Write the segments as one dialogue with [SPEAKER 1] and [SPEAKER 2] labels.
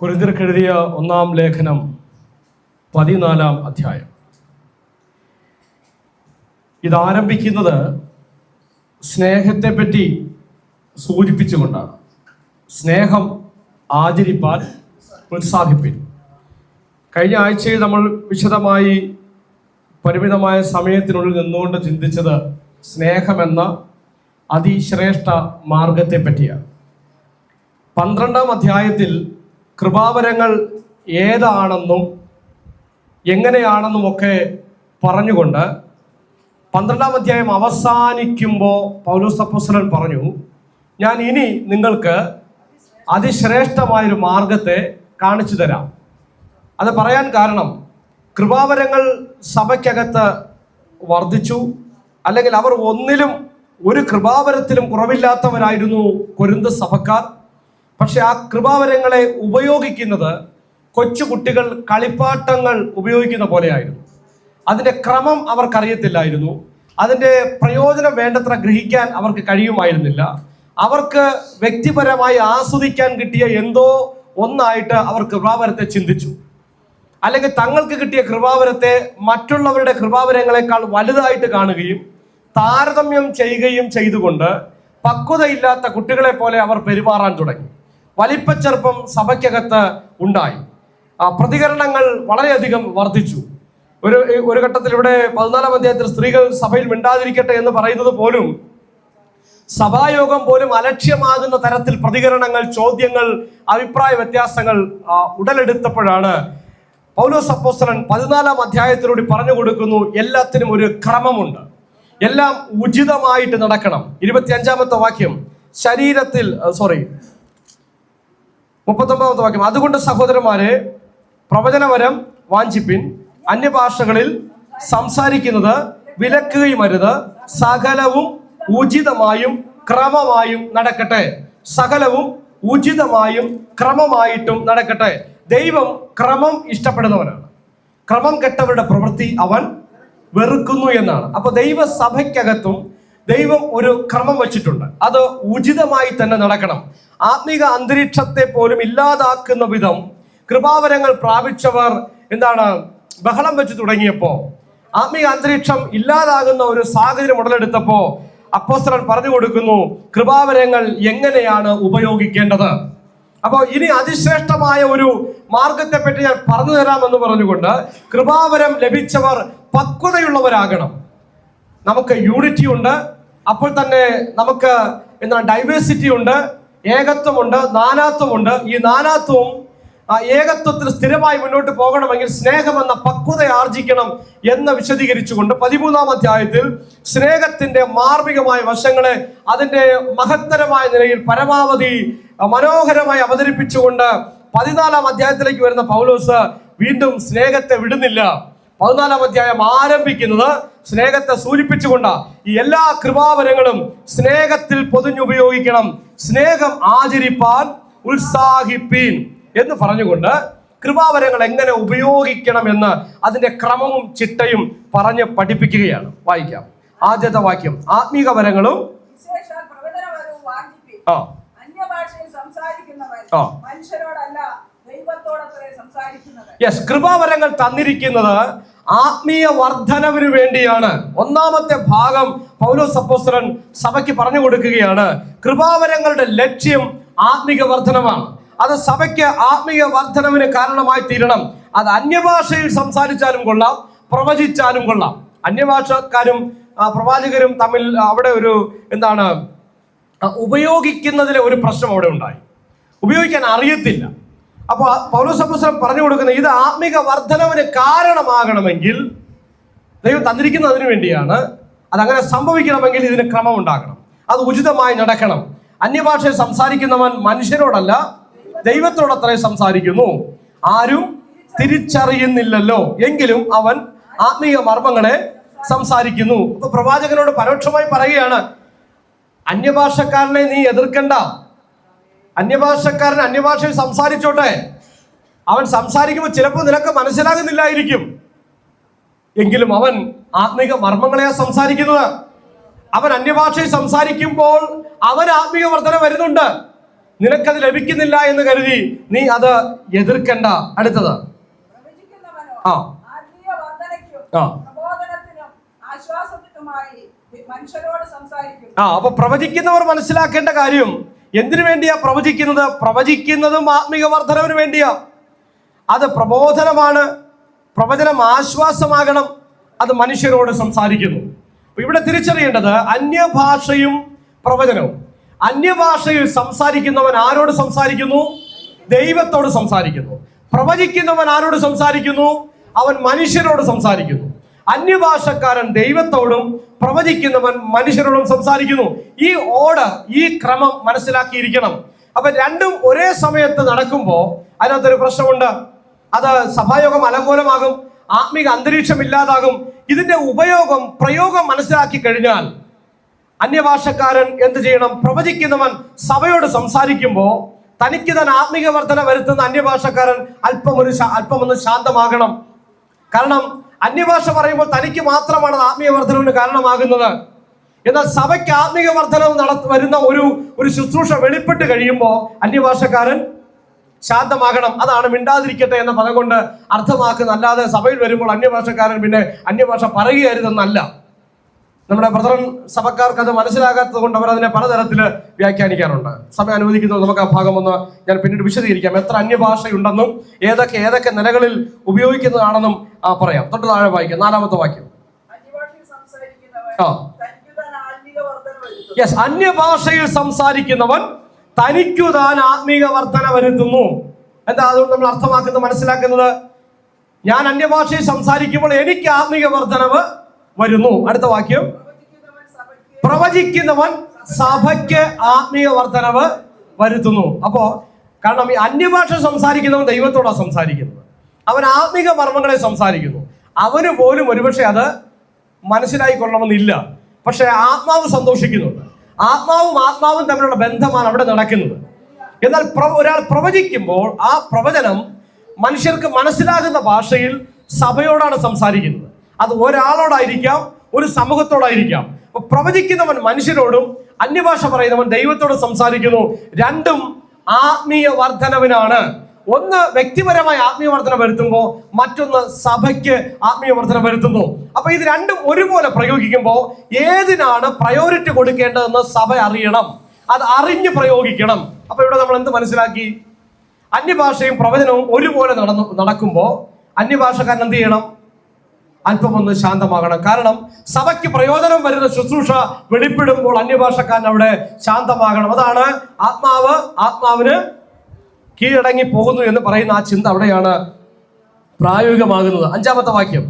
[SPEAKER 1] കുരുതിർക്കെഴുതിയ ഒന്നാം ലേഖനം പതിനാലാം അധ്യായം. ഇതാരംഭിക്കുന്നത് സ്നേഹത്തെപ്പറ്റി സൂചിപ്പിച്ചുകൊണ്ടാണ്. സ്നേഹം ആചരിപ്പാൻ ഉത്സാഹിപ്പിൻ കഴിഞ്ഞ ആഴ്ചയിൽ നമ്മൾ വിശദമായി പരിമിതമായ സമയത്തിനുള്ളിൽ നിന്നുകൊണ്ട് ചിന്തിച്ചത് സ്നേഹമെന്ന അതിശ്രേഷ്ഠ മാർഗത്തെ പറ്റിയാണ് പന്ത്രണ്ടാം അധ്യായത്തിൽ കൃപാവരങ്ങൾ ഏതാണെന്നും എങ്ങനെയാണെന്നുമൊക്കെ പറഞ്ഞുകൊണ്ട് പന്ത്രണ്ടാം അധ്യായം അവസാനിക്കുമ്പോൾ പൗലോസ് അപ്പോസ്തലൻ പറഞ്ഞു ഞാൻ ഇനി നിങ്ങൾക്ക് അതിശ്രേഷ്ഠമായൊരു മാർഗത്തെ കാണിച്ചു തരാം. അത് പറയാൻ കാരണം കൃപാവരങ്ങൾ സഭയ്ക്കകത്ത് വർദ്ധിച്ചു അല്ലെങ്കിൽ അവർ ഒന്നിലും ഒരു കൃപാവരത്തിലും കുറവില്ലാത്തവരായിരുന്നു കൊരുന്ത സഭക്കാർ. പക്ഷെ ആ കൃപാവരങ്ങളെ ഉപയോഗിക്കുന്നത് കൊച്ചു കുട്ടികൾ കളിപ്പാട്ടങ്ങൾ ഉപയോഗിക്കുന്ന പോലെയായിരുന്നു. അതിന്റെ ക്രമം അവർക്കറിയത്തില്ലായിരുന്നു. അതിന്റെ പ്രയോജനം വേണ്ടത്ര ഗ്രഹിക്കാൻ അവർക്ക് കഴിയുമായിരുന്നില്ല. അവർക്ക് വ്യക്തിപരമായി ആസ്വദിക്കാൻ കിട്ടിയ എന്തോ ഒന്നായിട്ട് അവർ കൃപാവരത്തെ ചിന്തിച്ചു. അല്ലെങ്കിൽ തങ്ങൾക്ക് കിട്ടിയ കൃപാവരത്തെ മറ്റുള്ളവരുടെ കൃപാവരങ്ങളെക്കാൾ വലുതായിട്ട് കാണുകയും താരതമ്യം ചെയ്യുകയും ചെയ്തുകൊണ്ട് പക്വതയില്ലാത്ത കുട്ടികളെ പോലെ അവർ പെരുമാറാൻ തുടങ്ങി. വലിപ്പച്ചെറുപ്പം സഭയ്ക്കകത്ത് ഉണ്ടായി. പ്രതികരണങ്ങൾ വളരെയധികം വർദ്ധിച്ചു. ഒരു ഒരു ഘട്ടത്തിൽ ഇവിടെ പതിനാലാം അധ്യായത്തിൽ സ്ത്രീകൾ സഭയിൽ മിണ്ടാതിരിക്കട്ടെ എന്ന് പറയുന്നത് പോലും സഭായോഗം പോലും അലക്ഷ്യമാകുന്ന തരത്തിൽ പ്രതികരണങ്ങൾ ചോദ്യങ്ങൾ അഭിപ്രായ വ്യത്യാസങ്ങൾ ഉടലെടുത്തപ്പോഴാണ് പൗലോസ് അപ്പോസ്തലൻ പതിനാലാം അധ്യായത്തിലൂടെ പറഞ്ഞു കൊടുക്കുന്നു എല്ലാത്തിനും ഒരു ക്രമമുണ്ട്. എല്ലാം ഉചിതമായിട്ട് നടക്കണം. ഇരുപത്തി അഞ്ചാമത്തെ വാക്യം ശരീരത്തിൽ സോറി മുപ്പത്തൊമ്പതാമത്തെ വാക്യം. അതുകൊണ്ട് സഹോദരന്മാരെ പ്രവചനവരം വാഞ്ചിപ്പിൻ. അന്യഭാഷകളിൽ സംസാരിക്കുന്നത് വിലക്കുകയും അരുത്. സകലവും ഉചിതമായും ക്രമമായും നടക്കട്ടെ. സകലവും ഉചിതമായും ക്രമമായിട്ടും നടക്കട്ടെ. ദൈവം ക്രമം ഇഷ്ടപ്പെടുന്നവനാണ്. ക്രമം കെട്ടവരുടെ പ്രവൃത്തി അവൻ വെറുക്കുന്നു എന്നാണ്. അപ്പൊ ദൈവസഭയ്ക്കകത്തും ദൈവം ഒരു ക്രമം വെച്ചിട്ടുണ്ട്. അത് ഉചിതമായി തന്നെ നടക്കണം. ആത്മീക അന്തരീക്ഷത്തെ പോലും ഇല്ലാതാക്കുന്ന വിധം കൃപാവരങ്ങൾ പ്രാപിച്ചവർ എന്താണ് ബഹളം വെച്ച് തുടങ്ങിയപ്പോൾ ആത്മീക അന്തരീക്ഷം ഇല്ലാതാകുന്ന ഒരു സാഹചര്യം ഉടലെടുത്തപ്പോ അപ്പോസ്തലൻ പറഞ്ഞു കൊടുക്കുന്നു കൃപാവരങ്ങൾ എങ്ങനെയാണ് ഉപയോഗിക്കേണ്ടത്? അപ്പോൾ ഇനി അതിശ്രേഷ്ഠമായ ഒരു മാർഗത്തെ പറ്റി ഞാൻ പറഞ്ഞു തരാമെന്ന് പറഞ്ഞുകൊണ്ട് കൃപാവരം ലഭിച്ചവർ പക്വതയുള്ളവരാകണം. നമുക്ക് യൂണിറ്റി ഉണ്ട് അപ്പോൾ തന്നെ നമുക്ക് എന്താ ഡൈവേഴ്സിറ്റി ഉണ്ട് ഏകത്വമുണ്ട് നാനാത്വമുണ്ട്. ഈ നാനാത്വവും ആ ഏകത്വത്തിൽ സ്ഥിരമായി മുന്നോട്ട് പോകണമെങ്കിൽ സ്നേഹമെന്ന പക്വത ആർജിക്കണം എന്ന് വിശദീകരിച്ചുകൊണ്ട് പതിമൂന്നാം അധ്യായത്തിൽ സ്നേഹത്തിന്റെ മാർമികമായ വശങ്ങളെ അതിന്റെ മഹത്തരമായ നിലയിൽ പരമാവധി മനോഹരമായി അവതരിപ്പിച്ചുകൊണ്ട് പതിനാലാം അധ്യായത്തിലേക്ക് വരുന്ന പൗലോസ് വീണ്ടും സ്നേഹത്തെ വിടുന്നില്ല. പതിനാലാം അധ്യായം ആരംഭിക്കുന്നത് സ്നേഹത്തെ സൂചിപ്പിച്ചുകൊണ്ട് ഈ എല്ലാ കൃപാവരങ്ങളും സ്നേഹത്തിൽ പൊതിഞ്ഞുപയോഗിക്കണം. സ്നേഹം ആചരിപ്പാൻ ഉത്സാഹിപ്പീൻ എന്ന് പറഞ്ഞുകൊണ്ട് കൃപാവരങ്ങൾ എങ്ങനെ ഉപയോഗിക്കണം ഉപയോഗിക്കണമെന്ന് അതിന്റെ ക്രമവും ചിട്ടയും പറഞ്ഞ് പഠിപ്പിക്കുകയാണ്. വായിക്കാം. ആദ്യത്തെ വാക്യം. ആത്മീക വരങ്ങളും. ആ. ആ. യെസ് കൃപാവരങ്ങൾ തന്നിരിക്കുന്നത് ആത്മീയ വർധനവിന് വേണ്ടിയാണ്. ഒന്നാമത്തെ ഭാഗം പൗലോ അപ്പോസ്തലൻ സഭയ്ക്ക് പറഞ്ഞു കൊടുക്കുകയാണ്. കൃപാവരങ്ങളുടെ ലക്ഷ്യം ആത്മീക വർധനമാണ്. അത് സഭയ്ക്ക് ആത്മീയ വർധനവിന് കാരണമായി തീരണം. അത് അന്യഭാഷയിൽ സംസാരിച്ചാലും കൊള്ളാം പ്രവചിച്ചാലും കൊള്ളാം. അന്യഭാഷക്കാരും പ്രവാചകരും തമ്മിൽ അവിടെ ഒരു എന്താണ് ഉപയോഗിക്കുന്നതിലെ ഒരു പ്രശ്നം അവിടെ ഉണ്ടായി. ഉപയോഗിക്കാൻ അറിയത്തില്ല. അപ്പോൾ പൗലോസ് അപ്പോസ്തലൻ പറഞ്ഞു കൊടുക്കുന്ന ഇത് ആത്മിക വർധനവിന് കാരണമാകണമെങ്കിൽ ദൈവം തന്നിരിക്കുന്നത് അതിനു വേണ്ടിയാണ് അതങ്ങനെ സംഭവിക്കണമെങ്കിൽ ഇതിന് ക്രമം ഉണ്ടാക്കണം അത് ഉചിതമായി നടക്കണം. അന്യഭാഷയിൽ സംസാരിക്കുന്നവൻ മനുഷ്യരോടല്ല ദൈവത്തോടത്രേ സംസാരിക്കുന്നു. ആരും തിരിച്ചറിയുന്നില്ലല്ലോ. എങ്കിലും അവൻ ആത്മീയ മർമ്മങ്ങളെ സംസാരിക്കുന്നു. അപ്പൊ പ്രവാചകനോട് പരോക്ഷമായി പറയുകയാണ് അന്യഭാഷക്കാരനെ നീ എതിർക്കണ്ട. അന്യഭാഷക്കാരൻ അന്യഭാഷയിൽ സംസാരിച്ചോട്ടെ. അവൻ സംസാരിക്കുമ്പോൾ ചിലപ്പോൾ നിനക്ക് മനസ്സിലാകുന്നില്ലായിരിക്കും. എങ്കിലും അവൻ ആത്മീക മർമ്മങ്ങളെയാ സംസാരിക്കുന്നത്. അവൻ അന്യഭാഷയിൽ സംസാരിക്കുമ്പോൾ അവൻ ആത്മീയ വർധന വരുന്നുണ്ട്. നിനക്കത് ലഭിക്കുന്നില്ല എന്ന് കരുതി നീ അത് എതിർക്കണ്ട. അടുത്തത്. ആ. ആ. ആ അപ്പൊ പ്രവചിക്കുന്നവർ മനസ്സിലാക്കേണ്ട കാര്യം എന്തിനു വേണ്ടിയാ പ്രവചിക്കുന്നത്? പ്രവചിക്കുന്നതും ആത്മീക വർധനവിന് വേണ്ടിയാ. അത് പ്രബോധനമാണ്. പ്രവചനം ആശ്വാസമാകണം. അത് മനുഷ്യരോട് സംസാരിക്കുന്നു. ഇവിടെ തിരിച്ചറിയേണ്ടത് അന്യഭാഷയും പ്രവചനവും. അന്യഭാഷയിൽ സംസാരിക്കുന്നവൻ ആരോട് സംസാരിക്കുന്നു? ദൈവത്തോട് സംസാരിക്കുന്നു. പ്രവചിക്കുന്നവൻ ആരോട് സംസാരിക്കുന്നു? അവൻ മനുഷ്യരോട് സംസാരിക്കുന്നു. അന്യഭാഷക്കാരൻ ദൈവത്തോടും പ്രവചിക്കുന്നവൻ മനുഷ്യരോടും സംസാരിക്കുന്നു. ഈ ഓർഡർ ഈ ക്രമം മനസ്സിലാക്കിയിരിക്കണം. അപ്പൊ രണ്ടും ഒരേ സമയത്ത് നടക്കുമ്പോൾ അതിനകത്തൊരു പ്രശ്നമുണ്ട്. അത് സഭായോഗം അലങ്കോലമാകും ആത്മീക അന്തരീക്ഷം ഇല്ലാതാകും. ഇതിന്റെ ഉപയോഗം പ്രയോഗം മനസ്സിലാക്കി കഴിഞ്ഞാൽ അന്യഭാഷക്കാരൻ എന്ത് ചെയ്യണം? പ്രവചിക്കുന്നവൻ സഭയോട് സംസാരിക്കുമ്പോൾ തനിക്ക് തന്നെ ആത്മീക വർധന വരുത്തുന്ന അന്യഭാഷക്കാരൻ അല്പം ഒരു ശാ- അല്പം ഒന്ന് ശാന്തമാകണം. കാരണം അന്യഭാഷ പറയുമ്പോൾ തനിക്ക് മാത്രമാണ് ആത്മീയ വർധനവിന് കാരണമാകുന്നത്. എന്നാൽ സഭയ്ക്ക് ആത്മീയ വർധനവ് നട വരുന്ന ഒരു ഒരു ശുശ്രൂഷ വെളിപ്പെട്ട് കഴിയുമ്പോൾ അന്യഭാഷക്കാരൻ ശാന്തമാകണം. അതാണ് മിണ്ടാതിരിക്കട്ടെ എന്ന പദം കൊണ്ട് അർത്ഥമാക്കുന്ന അല്ലാതെ സഭയിൽ വരുമ്പോൾ അന്യഭാഷക്കാരൻ പിന്നെ അന്യഭാഷ പറയുകയരുതെന്നല്ല നമ്മുടെ ബ്രദറൻ സഭക്കാർക്ക് അത് മനസ്സിലാകാത്തത് കൊണ്ട് അവർ അതിനെ പലതരത്തിൽ വ്യാഖ്യാനിക്കാറുണ്ട്. സമയം അനുവദിക്കുന്നത് നമുക്ക് ആ ഭാഗം ഒന്ന് ഞാൻ പിന്നീട് വിശദീകരിക്കാം. എത്ര അന്യഭാഷയുണ്ടെന്നും ഏതൊക്കെ ഏതൊക്കെ നിലകളിൽ ഉപയോഗിക്കുന്നതാണെന്നും ആ, പറയാം. തൊട്ട് താഴെ വായിക്കാം. നാലാമത്തെ വാക്യം. ആ. യെസ് അന്യഭാഷയിൽ സംസാരിക്കുന്നവൻ തനിക്കു താൻ ആത്മീക വർധന വരുത്തുന്നു. എന്താ അതുകൊണ്ട് നമ്മൾ അർത്ഥമാക്കുന്നത് മനസ്സിലാക്കുന്നത്? ഞാൻ അന്യഭാഷയിൽ സംസാരിക്കുമ്പോൾ എനിക്ക് ആത്മീക വർധനവ് വരുന്നു. അടുത്ത വാക്യം.
[SPEAKER 2] പ്രവചിക്കുന്നവൻ സഭയ്ക്ക്
[SPEAKER 1] ആത്മീയ വർധനവ് വരുത്തുന്നു. അപ്പോ കാരണം ഈ അന്യഭാഷ സംസാരിക്കുന്നവൻ ദൈവത്തോടാണ് സംസാരിക്കുന്നത്. അവൻ ആത്മീക മർമ്മങ്ങളെ സംസാരിക്കുന്നു. അവന് പോലും ഒരുപക്ഷെ അത് മനസ്സിലായിക്കൊള്ളണമെന്നില്ല പക്ഷെ ആത്മാവ് സന്തോഷിക്കുന്നുണ്ട്. ആത്മാവും ആത്മാവും തമ്മിലുള്ള ബന്ധമാണ് അവിടെ നടക്കുന്നത്. എന്നാൽ ഒരാൾ പ്രവചിക്കുമ്പോൾ ആ പ്രവചനം മനുഷ്യർക്ക് മനസ്സിലാകുന്ന ഭാഷയിൽ സഭയോടാണ് സംസാരിക്കുന്നത്. അത് ഒരാളോടായിരിക്കാം ഒരു സമൂഹത്തോടായിരിക്കാം. അപ്പൊ പ്രവചിക്കുന്നവൻ മനുഷ്യരോടും അന്യഭാഷ പറയുന്നവൻ ദൈവത്തോട് സംസാരിക്കുന്നു. രണ്ടും ആത്മീയ വർധനവിനാണ് ഒന്ന് വ്യക്തിപരമായി ആത്മീയ വർധന വരുത്തുമ്പോൾ മറ്റൊന്ന് സഭയ്ക്ക് ആത്മീയ വർധന വരുത്തുന്നു. അപ്പൊ ഇത് രണ്ടും ഒരുപോലെ പ്രയോഗിക്കുമ്പോൾ ഏതിനാണ് പ്രയോറിറ്റി കൊടുക്കേണ്ടതെന്ന് സഭ അറിയണം. അത് അറിഞ്ഞ് പ്രയോഗിക്കണം. അപ്പൊ ഇവിടെ നമ്മൾ എന്ത് മനസ്സിലാക്കി? അന്യഭാഷയും പ്രവചനവും ഒരുപോലെ നടന്നു നടക്കുമ്പോൾ അന്യഭാഷക്കാരൻ എന്ത് ചെയ്യണം? അല്പം ഒന്ന് ശാന്തമാകണം. കാരണം സഭയ്ക്ക് പ്രയോജനം വരുന്ന ശുശ്രൂഷ വെളിപ്പെടുമ്പോൾ അന്യഭാഷക്കാരൻ അവിടെ ശാന്തമാകണം. അതാണ് ആത്മാവ്. ആത്മാവിന് കീഴടങ്ങി പോകുന്നു എന്ന് പറയുന്ന ആ ചിന്ത അവിടെയാണ് പ്രായോഗികമാകുന്നത്. അഞ്ചാമത്തെ വാക്യം.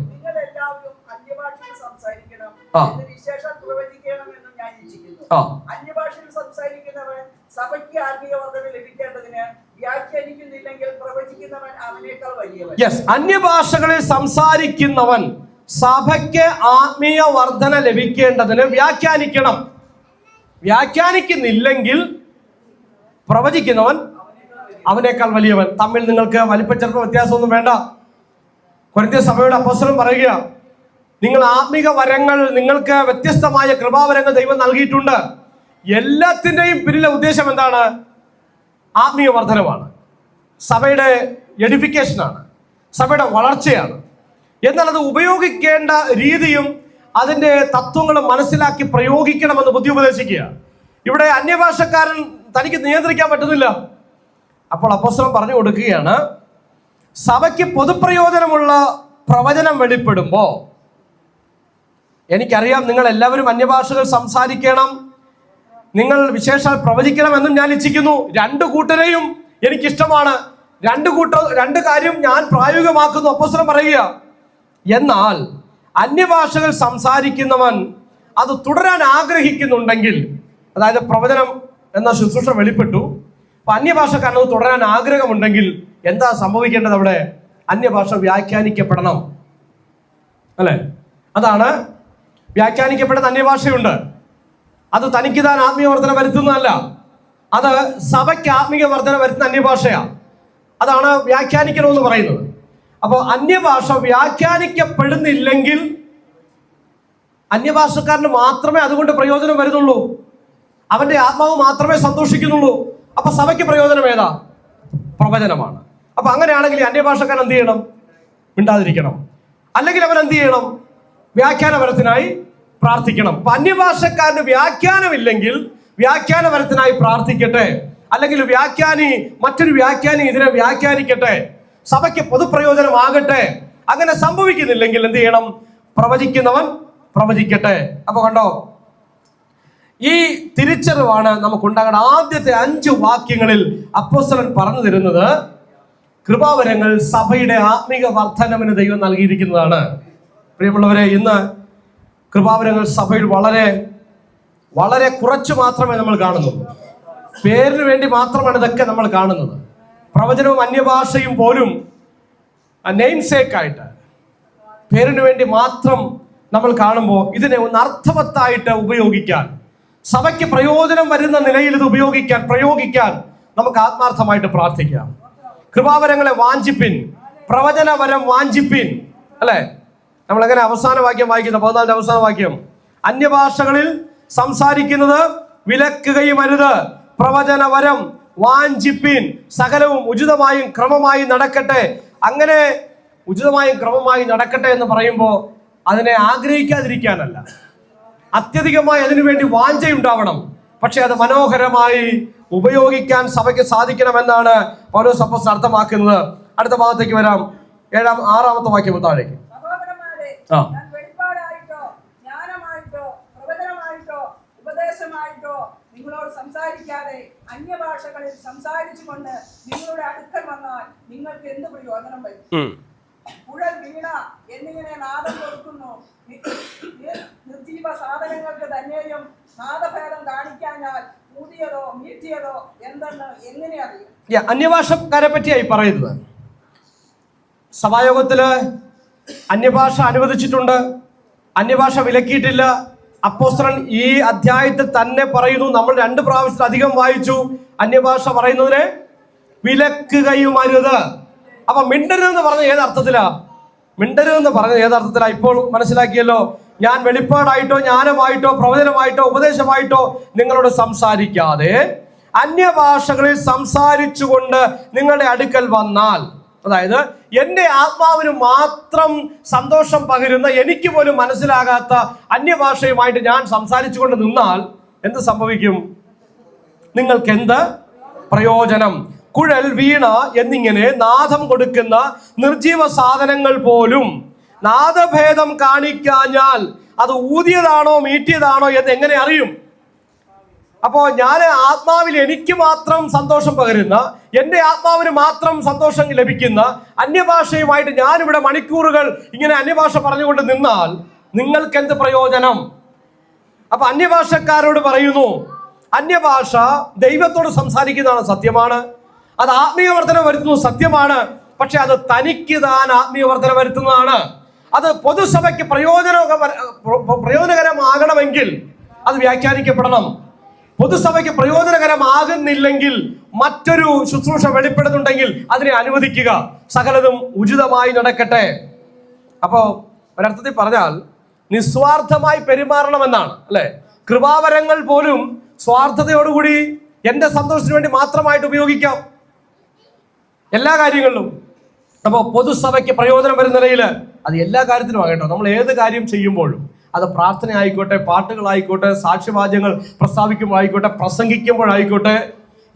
[SPEAKER 1] ആ. ആ.
[SPEAKER 2] അന്യഭാഷയിൽ സംസാരിക്കുന്നവൻ സഭയ്ക്ക് ആത്മീയ വർധന ലഭിക്കേണ്ടതിന് വ്യാഖ്യാനിക്കുന്നില്ലെങ്കിൽ പ്രവചിക്കുന്നവൻ അവനേക്കാൾ വലിയവൻ.
[SPEAKER 1] യെസ് അന്യഭാഷകളിൽ സംസാരിക്കുന്നവൻ സഭയ്ക്ക് ആത്മീയ വർധന ലഭിക്കേണ്ടതിന് വ്യാഖ്യാനിക്കണം. വ്യാഖ്യാനിക്കുന്നില്ലെങ്കിൽ പ്രവചിക്കുന്നവൻ അവനേക്കാൾ വലിയവൻ. തമ്മിൽ നിങ്ങൾക്ക് വലിപ്പച്ചെറുപ്പ വ്യത്യാസമൊന്നും വേണ്ട. കൊരിന്ത്യ സഭയുടെ അപ്പോസ്തലൻ പറയുക നിങ്ങൾ ആത്മീക വരങ്ങൾ നിങ്ങൾക്ക് വ്യത്യസ്തമായ കൃപാവരങ്ങൾ ദൈവം നൽകിയിട്ടുണ്ട്. എല്ലാത്തിന്റെയും പിന്നിലെ ഉദ്ദേശം എന്താണ്? ആത്മീയ വർധനമാണ് സഭയുടെ എഡിഫിക്കേഷനാണ് സഭയുടെ വളർച്ചയാണ്. എന്നാൽ അത് ഉപയോഗിക്കേണ്ട രീതിയും അതിന്റെ തത്വങ്ങളും മനസ്സിലാക്കി പ്രയോഗിക്കണമെന്ന് ബുദ്ധി ഉപദേശിക്കുക. ഇവിടെ അന്യഭാഷക്കാരൻ തനിക്ക് നിയന്ത്രിക്കാൻ പറ്റുന്നില്ല. അപ്പോൾ അപ്പോസ്തലൻ പറഞ്ഞു കൊടുക്കുകയാണ് സഭയ്ക്ക് പൊതുപ്രയോജനമുള്ള പ്രവചനം വെളിപ്പെടുമ്പോൾ എനിക്കറിയാം നിങ്ങൾ എല്ലാവരും അന്യഭാഷകൾ സംസാരിക്കണം നിങ്ങൾ വിശേഷാൽ പ്രവചിക്കണം പ്രവചിക്കണമെന്നും ഞാൻ ഇച്ഛിക്കുന്നു. രണ്ടു കൂട്ടരെയും എനിക്കിഷ്ടമാണ്. രണ്ട് കൂട്ട രണ്ട് കാര്യം ഞാൻ പ്രായോഗികമാക്കുന്നു. അപ്പോസ്തലൻ പറയുക എന്നാൽ അന്യഭാഷകൾ സംസാരിക്കുന്നവൻ അത് തുടരാൻ ആഗ്രഹിക്കുന്നുണ്ടെങ്കിൽ അതായത് പ്രവചനം എന്ന ശുശ്രൂഷ വെളിപ്പെട്ടു. അപ്പൊ അന്യഭാഷക്കാരൻ അത് തുടരാൻ ആഗ്രഹമുണ്ടെങ്കിൽ എന്താ സംഭവിക്കേണ്ടത് അവിടെ? അന്യഭാഷ വ്യാഖ്യാനിക്കപ്പെടണം. അല്ലേ? അതാണ് വ്യാഖ്യാനിക്കപ്പെടുന്ന അന്യഭാഷയുണ്ട്. അത് തനിക്ക് താൻ ആത്മീയ വർധന വരുത്തുന്നതല്ല. അത് സഭയ്ക്ക് ആത്മീയ വർധന വരുത്തുന്ന അന്യഭാഷയാണ് അതാണ് വ്യാഖ്യാനിക്കണമെന്ന് പറയുന്നത്. അപ്പോൾ അന്യഭാഷ വ്യാഖ്യാനിക്കപ്പെടുന്നില്ലെങ്കിൽ അന്യഭാഷക്കാരന് മാത്രമേ അതുകൊണ്ട് പ്രയോജനം വരുന്നുള്ളൂ. അവന്റെ ആത്മാവ് മാത്രമേ സന്തോഷിക്കുന്നുള്ളൂ. അപ്പൊ സഭയ്ക്ക് പ്രയോജനം ഏതാ? പ്രവചനമാണ്. അപ്പൊ അങ്ങനെയാണെങ്കിൽ അന്യഭാഷക്കാരൻ എന്ത് ചെയ്യണം? മിണ്ടാതിരിക്കണം. അല്ലെങ്കിൽ അവൻ എന്ത് ചെയ്യണം? വ്യാഖ്യാനപരത്തിനായി പ്രാർത്ഥിക്കണം. അപ്പൊ അന്യഭാഷക്കാരന് വ്യാഖ്യാനമില്ലെങ്കിൽ വ്യാഖ്യാനപരത്തിനായി പ്രാർത്ഥിക്കട്ടെ. അല്ലെങ്കിൽ വ്യാഖ്യാനി മറ്റൊരു വ്യാഖ്യാനി ഇതിനെ വ്യാഖ്യാനിക്കട്ടെ. സഭയ്ക്ക് പൊതുപ്രയോജനമാകട്ടെ. അങ്ങനെ സംഭവിക്കുന്നില്ലെങ്കിൽ എന്ത് ചെയ്യണം? പ്രവചിക്കുന്നവൻ പ്രവചിക്കട്ടെ. അപ്പൊ കണ്ടോ? ഈ തിരിച്ചറിവാണ് നമുക്കുണ്ടാകേണ്ട ആദ്യത്തെ അഞ്ച് വാക്യങ്ങളിൽ അപ്പോസ്തലൻ പറഞ്ഞു തരുന്നത്. കൃപാവരങ്ങൾ സഭയുടെ ആത്മീക വർധനവിന് ദൈവം നൽകിയിരിക്കുന്നതാണ്. പ്രിയമുള്ളവരെ ഇന്ന് കൃപാവരങ്ങൾ സഭയിൽ വളരെ വളരെ കുറച്ച് മാത്രമേ നമ്മൾ കാണുന്നുള്ളൂ. പേരിന് വേണ്ടി മാത്രമാണ് ഇതൊക്കെ നമ്മൾ കാണുന്നത്. പ്രവചനവും അന്യഭാഷയും പോലും നെയിം സേക്കായിട്ട് പേരിന് വേണ്ടി മാത്രം നമ്മൾ കാണുമ്പോൾ ഇതിനെ ഒന്ന് അർത്ഥവത്തായിട്ട് ഉപയോഗിക്കാൻ സഭയ്ക്ക് പ്രയോജനം വരുന്ന നിലയിൽ ഇത് ഉപയോഗിക്കാൻ പ്രയോഗിക്കാൻ നമുക്ക് ആത്മാർത്ഥമായിട്ട് പ്രാർത്ഥിക്കാം. കൃപാവരങ്ങളെ വാഞ്ചിപ്പിൻ പ്രവചനവരം വാഞ്ചിപ്പിൻ അല്ലേ? നമ്മൾ എങ്ങനെ അവസാന വാക്യം വായിക്കുന്നു? പതിനാലിന്റെ അവസാന വാക്യം. അന്യഭാഷകളിൽ സംസാരിക്കുന്നത് വിലക്കുകയും അരുത്. പ്രവചനവരം വാഞ്ചിപ്പിൻ സകലവും ഉചിതമായും ക്രമമായും നടക്കട്ടെ. അങ്ങനെ ഉചിതമായും ക്രമമായും നടക്കട്ടെ എന്ന് പറയുമ്പോൾ അതിനെ ആഗ്രഹിക്കാതിരിക്കാനല്ല. അത്യധികമായി അതിനുവേണ്ടി വാഞ്ചയുണ്ടാവണം. പക്ഷെ അത് മനോഹരമായി ഉപയോഗിക്കാൻ സഭയ്ക്ക് സാധിക്കണമെന്നാണ് പൗലോസ് അപ്പോസ്തലൻ അർത്ഥമാക്കുന്നത്. അടുത്ത ഭാഗത്തേക്ക് വരാം. ഏഴാം ആറാമത്തെ വാക്യം താഴേക്ക്. ആ.
[SPEAKER 2] ഞാൻ വെളിപ്പാടായിട്ടോ ജ്ഞാനമായിട്ടോ പ്രവചനമായിട്ടോ ഉപദേശമായിട്ടോ നിങ്ങളോട് സംസാരിക്കാതെ അന്യഭാഷകളിൽ സംസാരിച്ചുകൊണ്ട് നിങ്ങളുടെ അടുക്കൽ വന്നാൽ നിങ്ങൾക്ക് എന്ത് പ്രയോജനം വരും?
[SPEAKER 1] പുഴ
[SPEAKER 2] കുഴൽ വീണ എന്നിങ്ങനെ നാദം കൊടുക്കുന്നു. നിർജീവ സാധനങ്ങൾക്ക് തന്നെയും നാദഭേദം കാണിക്കാഞ്ഞാൽ ഊതിയതോ മീറ്റിയതോ എന്തെന്ന് എങ്ങനെ അറിയും?
[SPEAKER 1] അന്യഭാഷക്കാരെ പറ്റിയായി പറയുന്നത്. സഭായോഗത്തിൽ അന്യഭാഷ അനുവദിച്ചിട്ടുണ്ട്. അന്യഭാഷ വിലക്കിയിട്ടില്ല. അപ്പോസ്തലൻ ഈ അധ്യായത്തിൽ തന്നെ പറയുന്നു. നമ്മൾ രണ്ട് പ്രാവശ്യം അധികം വായിച്ചു. അന്യഭാഷ പറയുന്നതിനെ വിലക്കുകയും അരുത് അപ്പൊ മിണ്ടരുതെന്ന് പറഞ്ഞ ഏത് അർത്ഥത്തിലാ? മിണ്ടരുതെന്ന് പറഞ്ഞ ഏത് അർത്ഥത്തിലാ? ഇപ്പോൾ മനസ്സിലാക്കിയല്ലോ. ഞാൻ വെളിപ്പാടായിട്ടോ ജ്ഞാനമായിട്ടോ പ്രവചനമായിട്ടോ ഉപദേശമായിട്ടോ നിങ്ങളോട് സംസാരിക്കാതെ അന്യഭാഷകളിൽ സംസാരിച്ചുകൊണ്ട് നിങ്ങളുടെ അടുക്കൽ വന്നാൽ അതായത് എന്റെ ആത്മാവിന് മാത്രം സന്തോഷം പകരുന്ന എനിക്ക് പോലും മനസ്സിലാകാത്ത അന്യഭാഷയുമായിട്ട് ഞാൻ സംസാരിച്ചുകൊണ്ട് നിന്നാൽ എന്ത് സംഭവിക്കും? നിങ്ങൾക്ക് എന്ത് പ്രയോജനം? കുഴൽ വീണ എന്നിങ്ങനെ നാദം കൊടുക്കുന്ന നിർജീവ സാധനങ്ങൾ പോലും നാദഭേദം കാണിക്കാഞ്ഞാൽ അത് ഊതിയതാണോ മീറ്റിയതാണോ എന്ന് എങ്ങനെ അറിയും? അപ്പോ ഞാൻ ആത്മാവിൽ എനിക്ക് മാത്രം സന്തോഷം പകരുന്ന എന്റെ ആത്മാവിന് മാത്രം സന്തോഷം ലഭിക്കുന്ന അന്യഭാഷയുമായിട്ട് ഞാനിവിടെ മണിക്കൂറുകൾ ഇങ്ങനെ അന്യഭാഷ പറഞ്ഞുകൊണ്ട് നിന്നാൽ നിങ്ങൾക്ക് എന്ത് പ്രയോജനം? അപ്പൊ അന്യഭാഷക്കാരോട് പറയുന്നു അന്യഭാഷ ദൈവത്തോട് സംസാരിക്കുന്നതാണ് സത്യമാണ്. അത് ആത്മീയ വർധന വരുത്തുന്നു സത്യമാണ്. പക്ഷെ അത് തനിക്ക് താൻ ആത്മീയ വർധന വരുത്തുന്നതാണ്. അത് പൊതുസഭയ്ക്ക് പ്രയോജന പ്രയോജനകരമാകണമെങ്കിൽ അത് വ്യാഖ്യാനിക്കപ്പെടണം. പൊതുസഭയ്ക്ക് പ്രയോജനകരമാകുന്നില്ലെങ്കിൽ മറ്റൊരു ശുശ്രൂഷ വെളിപ്പെടുന്നുണ്ടെങ്കിൽ അതിനെ അനുവദിക്കുക. സകലതും ഉചിതമായി നടക്കട്ടെ. അപ്പോ ഒരർത്ഥത്തിൽ പറഞ്ഞാൽ നിസ്വാർത്ഥമായി പെരുമാറണമെന്നാണ് അല്ലെ? കൃപാവരങ്ങൾ പോലും സ്വാർത്ഥതയോടുകൂടി എന്റെ സന്തോഷത്തിന് വേണ്ടി മാത്രമായിട്ട് ഉപയോഗിക്കാം. എല്ലാ കാര്യങ്ങളിലും. അപ്പോൾ പൊതുസഭയ്ക്ക് പ്രയോജനം വരുന്ന നിലയിൽ അത് എല്ലാ കാര്യത്തിലും ആകട്ടോ നമ്മൾ ഏത് കാര്യം ചെയ്യുമ്പോഴും അത് പ്രാർത്ഥന ആയിക്കോട്ടെ പാട്ടുകളായിക്കോട്ടെ സാക്ഷ്യവാദ്യങ്ങൾ പ്രസ്താവിക്കുമ്പോഴായിക്കോട്ടെ പ്രസംഗിക്കുമ്പോഴായിക്കോട്ടെ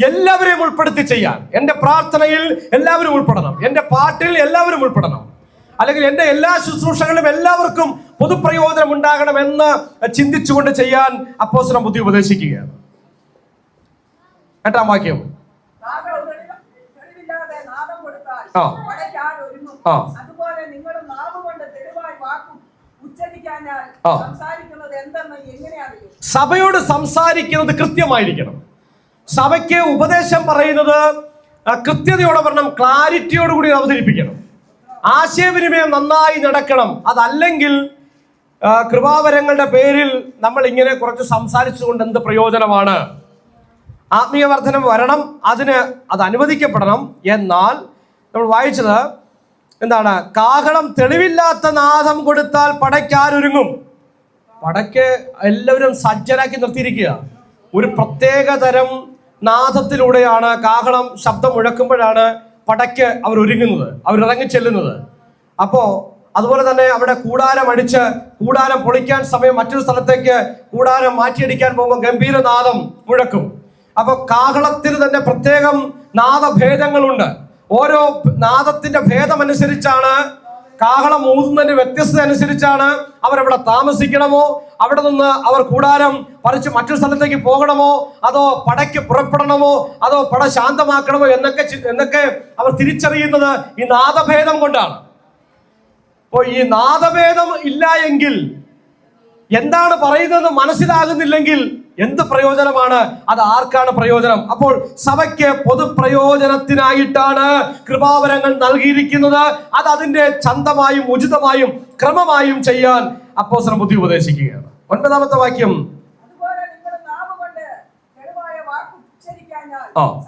[SPEAKER 1] എല്ലാവരെയും ഉൾപ്പെടുത്തി ചെയ്യാൻ. എന്റെ പ്രാർത്ഥനയിൽ എല്ലാവരും ഉൾപ്പെടണം. എന്റെ പാട്ടിൽ എല്ലാവരും ഉൾപ്പെടണം. അല്ലെങ്കിൽ എന്റെ എല്ലാ ശുശ്രൂഷകളിലും എല്ലാവർക്കും പൊതുപ്രയോജനം ഉണ്ടാകണമെന്ന് ചിന്തിച്ചുകൊണ്ട് ചെയ്യാൻ അപ്പോസനം ബുദ്ധി ഉപദേശിക്കുകയാണ്. എട്ടാം വാക്യം. ആ. ആ.
[SPEAKER 2] അതുപോലെ നിങ്ങളും നാവ് കൊണ്ട് തെളിവായി വാക്കും ഉച്ചരിക്കാഞ്ഞാൽ
[SPEAKER 1] ആ.
[SPEAKER 2] സംസാരിക്കുന്നത് എന്തെന്ന് എങ്ങനെ അറിയും
[SPEAKER 1] സഭയോട് സംസാരിക്കുന്നത് കൃത്യമായിരിക്കണം. സഭയ്ക്ക് ഉപദേശം പറയുന്നത് കൃത്യതയോടെ ക്ലാരിറ്റിയോട് കൂടി അവതരിപ്പിക്കണം. ആശയവിനിമയം നന്നായി നടക്കണം. അതല്ലെങ്കിൽ കൃപാവരങ്ങളുടെ പേരിൽ നമ്മൾ ഇങ്ങനെ കുറച്ച് സംസാരിച്ചുകൊണ്ട് എന്ത് പ്രയോജനമാണ്? ആത്മീയ വർധനം വരണം അതിന് അത് അനുവദിക്കപ്പെടണം. എന്നാൽ നമ്മൾ വായിച്ചത് എന്താണ്? കാഹളം തെളിവില്ലാത്ത നാദം കൊടുത്താൽ പടയ്ക്കാരൊരുങ്ങും പടയ്ക്ക് എല്ലാവരും സജ്ജരാക്കി നിർത്തിയിരിക്കുക. ഒരു പ്രത്യേക തരം നാദത്തിലൂടെയാണ് കാഹളം ശബ്ദം മുഴക്കുമ്പോഴാണ് പടയ്ക്ക് അവർ ഒരുങ്ങുന്നത് അവർ ഇറങ്ങിച്ചെല്ലുന്നത് അപ്പോ അതുപോലെ തന്നെ അവിടെ കൂടാരം അടിച്ച് കൂടാരം പൊളിക്കാൻ സമയം മറ്റൊരു സ്ഥലത്തേക്ക് കൂടാരം മാറ്റിയടിക്കാൻ പോകുമ്പോൾ ഗംഭീരനാദം മുഴക്കും. അപ്പോൾ കാഹളത്തിന് തന്നെ പ്രത്യേകം നാദഭേദങ്ങളുണ്ട്. ഓരോ നാദത്തിന്റെ ഭേദമനുസരിച്ചാണ് കാഹളം ഊതുന്നതിന്റെ വ്യത്യസ്തത അനുസരിച്ചാണ് അവരവിടെ താമസിക്കണമോ? അവിടെ നിന്ന് അവർ കൂടാരം പറിച്ച് മറ്റൊരു സ്ഥലത്തേക്ക് പോകണമോ? അതോ പടയ്ക്ക് പുറപ്പെടണമോ? അതോ പട ശാന്തമാക്കണമോ? എന്നൊക്കെ എന്നൊക്കെ അവർ തിരിച്ചറിയുന്നത് ഈ നാദഭേദം കൊണ്ടാണ്. അപ്പോൾ ഈ നാദഭേദം ഇല്ല എങ്കിൽ എന്താണ് പറയുന്നത് മനസ്സിലാകുന്നില്ലെങ്കിൽ എന്ത് പ്രയോജനമാണ്? അത് ആർക്കാണ് പ്രയോജനം? അപ്പോൾ സഭയ്ക്ക് പൊതുപ്രയോജനത്തിനായിട്ടാണ് കൃപാവരങ്ങൾ നൽകിയിരിക്കുന്നത്. അത് അതിന്റെ ചന്തമായും ഉചിതമായും ക്രമമായും ചെയ്യാൻ അപ്പോസരം ബുദ്ധി ഉപദേശിക്കുകയാണ്. ഒൻപതാമത്തെ വാക്യം. ആ.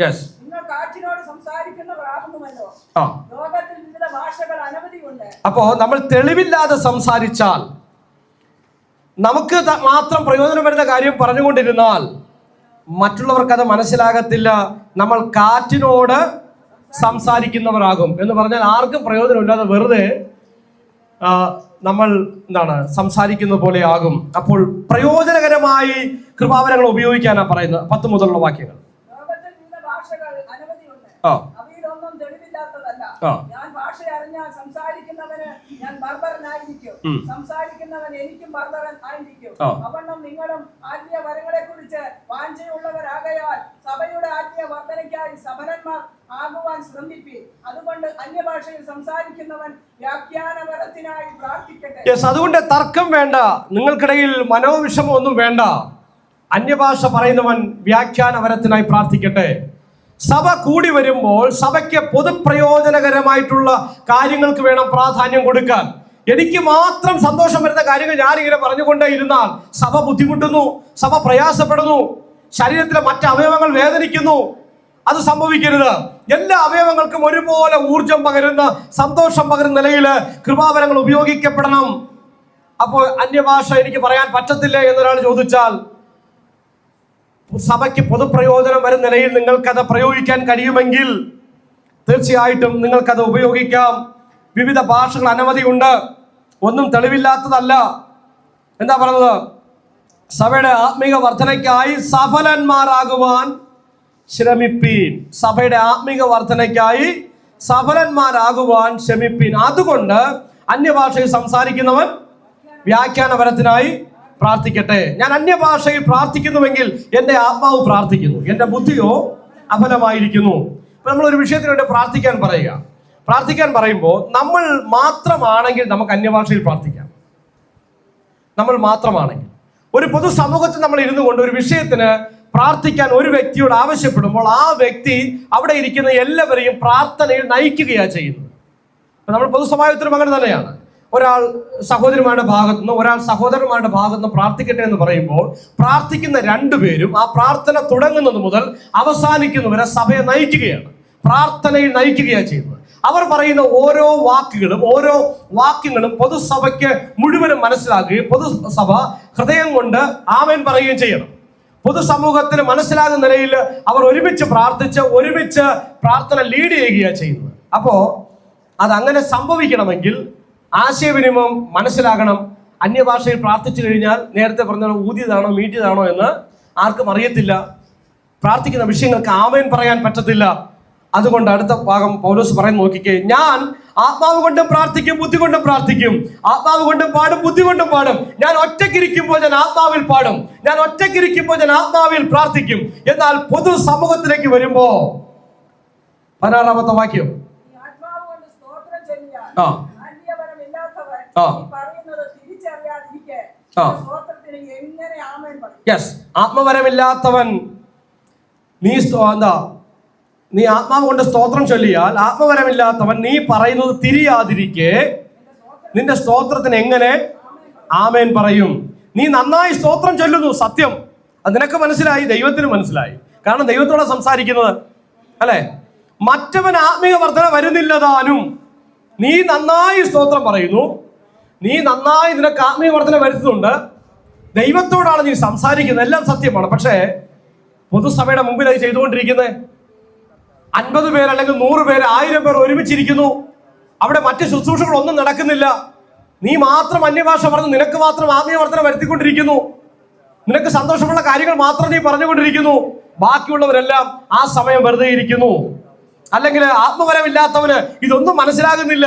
[SPEAKER 1] യെസ്
[SPEAKER 2] കാറ്റിനോട് സംസാരിക്കുന്നവരാകുന്നുവല്ലോ ലോകത്തിൽ വിവിധ ഭാഷകൾ അനവധിയുണ്ട്.
[SPEAKER 1] അപ്പോ നമ്മൾ തെളിവില്ലാതെ സംസാരിച്ചാൽ നമുക്ക് മാത്രം പ്രയോജനം വരുന്ന കാര്യം പറഞ്ഞുകൊണ്ടിരുന്നാൽ മറ്റുള്ളവർക്ക് അത് മനസ്സിലാകത്തില്ല. നമ്മൾ കാറ്റിനോട് സംസാരിക്കുന്നവരാകും. എന്ന് പറഞ്ഞാൽ ആർക്കും പ്രയോജനമില്ലാതെ വെറുതെ നമ്മൾ എന്താണ് സംസാരിക്കുന്ന പോലെ ആകും. അപ്പോൾ പ്രയോജനകരമായി കൃപാവരങ്ങൾ ഉപയോഗിക്കാനാണ് പറയുന്നത്. പത്ത് മുതലുള്ള വാക്യങ്ങൾ
[SPEAKER 2] ലോകത്തിൽ വിവിധ ഭാഷകൾ അനവധിയുണ്ട്
[SPEAKER 1] ആ.
[SPEAKER 2] അവയിലൊന്നും തെളിവില്ലാത്തതല്ല. ഞാൻ ഭാഷ അറിഞ്ഞാൽ സംസാരിക്കുന്നവന് ഞാൻ ബർബരനായിരിക്കും
[SPEAKER 1] ഉം.
[SPEAKER 2] സംസാരിക്കുന്നവൻ എനിക്കും ആയിരിക്കും
[SPEAKER 1] ആ.
[SPEAKER 2] അവണ്ണം നിങ്ങളും ആത്മീയ വരങ്ങളെ കുറിച്ച് വാഞ്ചയുള്ളവരാകയാൽ സഭയുടെ ആത്മീയ വർധനയ്ക്കായി സഫലന്മാർ ആകുവാൻ ശ്രമിപ്പീൻ. അതുകൊണ്ട് അന്യഭാഷയിൽ സംസാരിക്കുന്നവൻ വ്യാഖ്യാനപരത്തിനായി പ്രാർത്ഥിക്കട്ടെ.
[SPEAKER 1] യെസ് അതുകൊണ്ട് തർക്കം വേണ്ട. നിങ്ങൾക്കിടയിൽ മനോവിഷമം ഒന്നും വേണ്ട. അന്യഭാഷ പറയുന്നവൻ വ്യാഖ്യാനപരത്തിനായി പ്രാർത്ഥിക്കട്ടെ. സഭ കൂടി വരുമ്പോൾ സഭയ്ക്ക് പൊതുപ്രയോജനകരമായിട്ടുള്ള കാര്യങ്ങൾക്ക് വേണം പ്രാധാന്യം കൊടുക്കാൻ. എനിക്ക് മാത്രം സന്തോഷം വരുന്ന കാര്യങ്ങൾ ഞാനിങ്ങനെ പറഞ്ഞുകൊണ്ടേ ഇരുന്നാൽ സഭ ബുദ്ധിമുട്ടുന്നു സഭ പ്രയാസപ്പെടുന്നു ശരീരത്തിലെ മറ്റ് അവയവങ്ങൾ വേദനിക്കുന്നു. അത് സംഭവിക്കരുത്. എല്ലാ അവയവങ്ങൾക്കും ഒരുപോലെ ഊർജം പകരുന്ന സന്തോഷം പകരുന്ന നിലയിൽ കൃപാവരങ്ങൾ ഉപയോഗിക്കപ്പെടണം. അപ്പോൾ അന്യഭാഷ എനിക്ക് പറയാൻ പറ്റത്തില്ല എന്നൊരാൾ ചോദിച്ചാൽ സഭയ്ക്ക് പൊതുപ്രയോജനം വരുന്ന നിലയിൽ നിങ്ങൾക്കത് പ്രയോഗിക്കാൻ കഴിയുമെങ്കിൽ തീർച്ചയായിട്ടും നിങ്ങൾക്കത് ഉപയോഗിക്കാം. വിവിധ ഭാഷകൾ അനവധിയുണ്ട് ഒന്നും തെളിവില്ലാത്തതല്ല. എന്താ പറഞ്ഞത് സഭയുടെ ആത്മീക വർധനയ്ക്കായി സഫലന്മാരാകുവാൻ ശ്രമിപ്പീൻ. സഭയുടെ ആത്മീക വർധനയ്ക്കായി സഫലന്മാരാകുവാൻ ശ്രമിപ്പീൻ. അതുകൊണ്ട് അന്യഭാഷയിൽ സംസാരിക്കുന്നവൻ വ്യാഖ്യാനപരത്തിനായി പ്രാർത്ഥിക്കട്ടെ. ഞാൻ അന്യഭാഷയിൽ പ്രാർത്ഥിക്കുന്നുവെങ്കിൽ എന്റെ ആത്മാവ് പ്രാർത്ഥിക്കുന്നു. എന്റെ ബുദ്ധിയോ അഫലമായിരിക്കുന്നു ഇപ്പം നമ്മൾ ഒരു വിഷയത്തിന് വേണ്ടി പ്രാർത്ഥിക്കാൻ പറയുക. പ്രാർത്ഥിക്കാൻ പറയുമ്പോൾ നമ്മൾ മാത്രമാണെങ്കിൽ നമുക്ക് അന്യഭാഷയിൽ പ്രാർത്ഥിക്കാം. നമ്മൾ മാത്രമാണെങ്കിൽ. ഒരു പൊതുസമൂഹത്തിൽ നമ്മൾ ഇരുന്നു കൊണ്ട് ഒരു വിഷയത്തിന് പ്രാർത്ഥിക്കാൻ ഒരു വ്യക്തിയോട് ആവശ്യപ്പെടുമ്പോൾ ആ വ്യക്തി അവിടെ ഇരിക്കുന്ന എല്ലാവരെയും പ്രാർത്ഥനയിൽ നയിക്കുകയാണ് ചെയ്യുന്നത്. നമ്മൾ പൊതുസമാജത്തിലും അങ്ങനെ തന്നെയാണ്. ഒരാൾ സഹോദരിമാരുടെ ഭാഗത്തു നിന്ന് ഒരാൾ സഹോദരന്മാരുടെ ഭാഗത്തു നിന്ന് പ്രാർത്ഥിക്കട്ടെ എന്ന് പറയുമ്പോൾ പ്രാർത്ഥിക്കുന്ന രണ്ടുപേരും ആ പ്രാർത്ഥന തുടങ്ങുന്നത് മുതൽ അവസാനിക്കുന്നവരെ സഭയെ നയിക്കുകയാണ്. പ്രാർത്ഥനയിൽ നയിക്കുകയാണ് ചെയ്യുന്നത്. അവർ പറയുന്ന ഓരോ വാക്കുകളും ഓരോ വാക്യങ്ങളും പൊതുസഭയ്ക്ക് മുഴുവനും മനസ്സിലാക്കുകയും പൊതുസഭ ഹൃദയം കൊണ്ട് ആമേൻ പറയുകയും ചെയ്യണം. പൊതുസമൂഹത്തിന് മനസ്സിലാകുന്ന നിലയിൽ അവർ ഒരുമിച്ച് പ്രാർത്ഥിച്ച് ഒരുമിച്ച് പ്രാർത്ഥന ലീഡ് ചെയ്യുകയാണ് ചെയ്യുന്നത്. അപ്പോ അത് അങ്ങനെ സംഭവിക്കണമെങ്കിൽ ആശയവിനിമയം മനസ്സിലാകണം അന്യഭാഷയിൽ പ്രാർത്ഥിച്ചു കഴിഞ്ഞാൽ നേരത്തെ പറഞ്ഞ ഊതിയതാണോ മീറ്റിയതാണോ എന്ന് ആർക്കും അറിയത്തില്ല. പ്രാർത്ഥിക്കുന്ന വിഷയങ്ങൾക്ക് ആമേൻ പറയാൻ പറ്റത്തില്ല. അതുകൊണ്ട് അടുത്ത ഭാഗം പൗലോസ് പറയാൻ നോക്കിക്കേ. ഞാൻ ആത്മാവ് കൊണ്ടും പ്രാർത്ഥിക്കും ബുദ്ധി കൊണ്ടും പ്രാർത്ഥിക്കും. ആത്മാവ് കൊണ്ടും പാടും ബുദ്ധി കൊണ്ടും പാടും. ഞാൻ ഒറ്റക്കിരിക്കുമ്പോൾ ഞാൻ ആത്മാവിൽ പാടും. ഞാൻ ഒറ്റക്കിരിക്കുമ്പോൾ ഞാൻ ആത്മാവിൽ പ്രാർത്ഥിക്കും. എന്നാൽ പൊതു സമൂഹത്തിലേക്ക് വരുമ്പോ പതിനാറാമത്തെ വാക്യം. ആ.
[SPEAKER 2] അന്യപരമില്ലാത്തവൻ
[SPEAKER 1] ആ.
[SPEAKER 2] ഈ പറയുന്നത് തിരിച്ചറിയാതിരിക്കെ
[SPEAKER 1] ആ.
[SPEAKER 2] സ്തോത്രത്തിന് എങ്ങനെ ആമേൻ പറയും
[SPEAKER 1] യെസ് ആത്മവരമില്ലാത്തവൻ നീ എന്താ? നീ ആത്മാവ് കൊണ്ട് സ്തോത്രം ചൊല്ലിയാൽ ആത്മവരമില്ലാത്തവൻ നീ പറയുന്നത് തിരിയാതിരിക്കെ നിന്റെ സ്തോത്രത്തിന് എങ്ങനെ ആമേൻ പറയും? നീ നന്നായി സ്തോത്രം ചൊല്ലുന്നു സത്യം. അത് നിനക്ക് മനസ്സിലായി ദൈവത്തിന് മനസ്സിലായി. കാരണം ദൈവത്തോടെ സംസാരിക്കുന്നത് അല്ലെ? മറ്റവൻ ആത്മീയ വർധന വരുന്നില്ലതാനും നീ നന്നായി സ്തോത്രം പറയുന്നു നീ നന്നായി നിനക്ക് ആത്മീയ വർധന വരുത്തുന്നുണ്ട്. ദൈവത്തോടാണ് നീ സംസാരിക്കുന്നത്. എല്ലാം സത്യമാണ്. പക്ഷേ പൊതുസഭയുടെ മുമ്പിൽ അത് ചെയ്തുകൊണ്ടിരിക്കുന്നത്. അൻപത് പേർ അല്ലെങ്കിൽ നൂറ് പേര് ആയിരം പേർ ഒരുമിച്ചിരിക്കുന്നു. അവിടെ മറ്റ് ശുശ്രൂഷകളൊന്നും നടക്കുന്നില്ല. നീ മാത്രം അന്യഭാഷ പറഞ്ഞു നിനക്ക് മാത്രം ആത്മീയ ആത്മീയവർദ്ധന വരുത്തിക്കൊണ്ടിരിക്കുന്നു. നിനക്ക് സന്തോഷമുള്ള കാര്യങ്ങൾ മാത്രം നീ പറഞ്ഞുകൊണ്ടിരിക്കുന്നു. ബാക്കിയുള്ളവരെല്ലാം ആ സമയം വെറുതെ ഇരിക്കുന്നു അല്ലെങ്കിൽ ആത്മപരമില്ലാത്തവന് ഇതൊന്നും മനസ്സിലാകുന്നില്ല.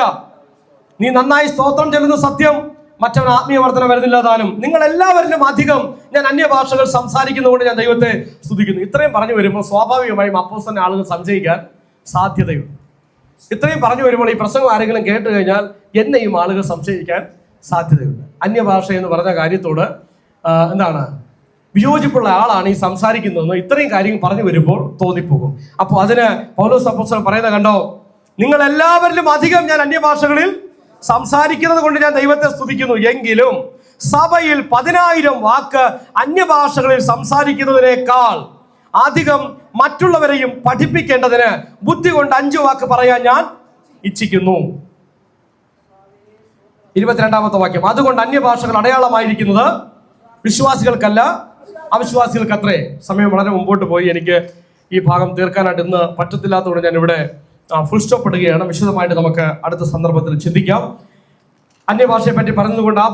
[SPEAKER 1] നീ നന്നായി സ്തോത്രം ചെല്ലുന്ന സത്യം. മറ്റവൻ ആത്മീയ വർധന വരുന്നില്ല താനും. നിങ്ങൾ എല്ലാവരിലും അധികം ഞാൻ അന്യഭാഷകൾ സംസാരിക്കുന്നതുകൊണ്ട് ഞാൻ ദൈവത്തെ സ്തുതിക്കുന്നു. ഇത്രയും പറഞ്ഞു വരുമ്പോൾ സ്വാഭാവികമായും അപ്പോസ്തലനെ ആളുകൾ സംശയിക്കാൻ സാധ്യതയുണ്ട്. ഇത്രയും പറഞ്ഞു വരുമ്പോൾ ഈ പ്രസംഗം ആരെങ്കിലും കേട്ട് കഴിഞ്ഞാൽ എന്നെയും ആളുകൾ സംശയിക്കാൻ സാധ്യതയുണ്ട്. അന്യഭാഷ എന്ന് പറഞ്ഞ കാര്യത്തോട് എന്താണ് വിയോജിപ്പുള്ള ആളാണ് ഈ സംസാരിക്കുന്നതെന്ന് ഇത്രയും കാര്യം പറഞ്ഞു വരുമ്പോൾ തോന്നിപ്പോകും. അപ്പോൾ അതിന് പൗലോസ് അപ്പോസ്തലൻ പറയുന്നത് കണ്ടോ? നിങ്ങൾ എല്ലാവരിലും അധികം ഞാൻ അന്യഭാഷകളിൽ സംസാരിക്കുന്നത് കൊണ്ട് ഞാൻ ദൈവത്തെ സ്തുതിക്കുന്നു. എങ്കിലും സഭയിൽ പതിനായിരം വാക്ക് അന്യഭാഷകളിൽ സംസാരിക്കുന്നതിനേക്കാൾ അധികം മറ്റുള്ളവരെയും പഠിപ്പിക്കേണ്ടതിന് ബുദ്ധി കൊണ്ട് അഞ്ചു വാക്ക് പറയാൻ ഞാൻ ഇച്ഛിക്കുന്നു. ഇരുപത്തിരണ്ടാമത്തെ വാക്യം. അതുകൊണ്ട് അന്യഭാഷകൾ അടയാളമായിരിക്കുന്നത് വിശ്വാസികൾക്കല്ല അവിശ്വാസികൾക്കത്രേ. സമയം വളരെ മുമ്പോട്ട് പോയി. എനിക്ക് ഈ ഭാഗം തീർക്കാനായിട്ട് ഇന്ന് പറ്റത്തില്ലാത്തതുകൊണ്ട് ഞാൻ ഇവിടെ ഫുൾ സ്റ്റോപ്പ് ഇടുകയാണ്. വിശദമായിട്ട് നമുക്ക് അടുത്ത സന്ദർഭത്തിൽ ചിന്തിക്കാം. അന്യഭാഷയെ പറ്റി പറഞ്ഞുകൊണ്ട് ആ